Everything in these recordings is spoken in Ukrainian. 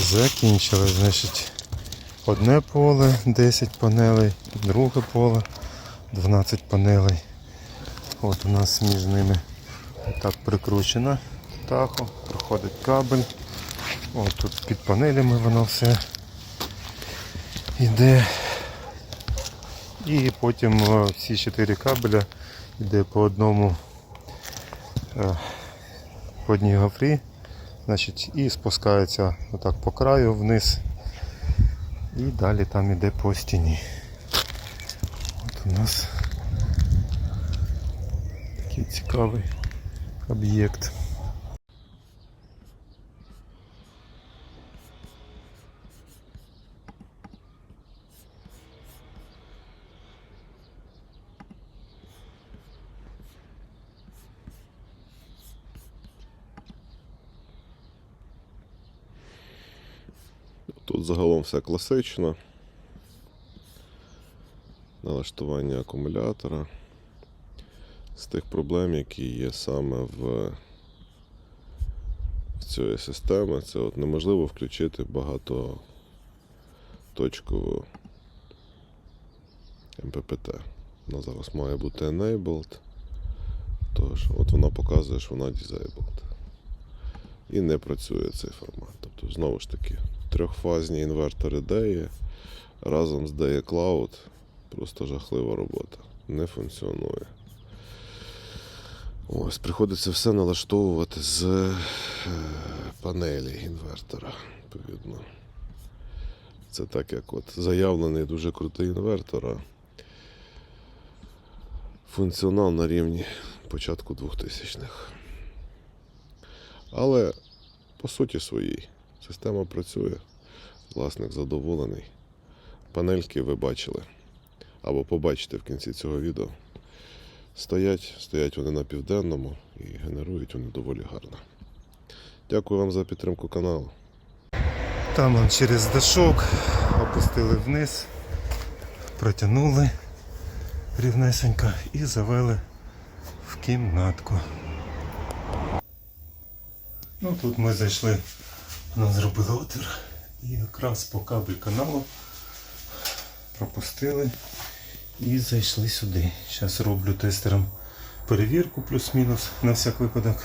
Закінчили, значить, одне поле 10 панелей, друге поле 12 панелей. От у нас між ними так прикручена тахо, проходить кабель. От тут під панелями воно все йде. І потім е, всі чотири кабеля йде по одному е, по одній гофрі. Значить, і спускається отак по краю вниз. І далі там іде по стіні. От у нас такий цікавий об'єкт. Тут загалом все класично. Налаштування акумулятора. З тих проблем, які є саме в, в цієї системи, це от неможливо включити багатоточкову МППТ. Вона зараз має бути enabled. Тож, от вона показує, що вона disabled. І не працює цей формат. Тобто, знову ж таки, трьохфазні інвертори DEI разом з DEI Cloud просто жахлива робота. Не функціонує. Ось, приходиться все налаштовувати з е, панелі інвертора, відповідно. Це так, як от заявлений дуже крутий інвертор, а функціонал на рівні початку 2000-х. Але по суті своїй система працює, власник задоволений. Панельки ви бачили або побачите в кінці цього відео. Стоять, стоять вони на південному і генерують вони доволі гарно. Дякую вам за підтримку каналу. Там он через дашок опустили вниз, протягнули рівнесенько і завели в кімнатку. Ну тут ми зайшли, нам зробили отвір і якраз по кабель каналу пропустили і зайшли сюди. Зараз роблю тестером перевірку плюс-мінус на всяк випадок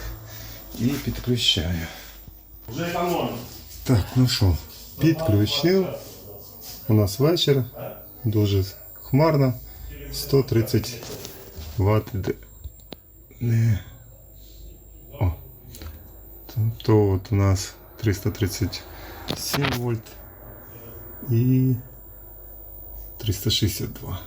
і підключаю. Вже. Так, ну що, підключив. У нас вечір. Дуже хмарно. 130 Вт. Не. О. Тобто от у нас 337 вольт і 362.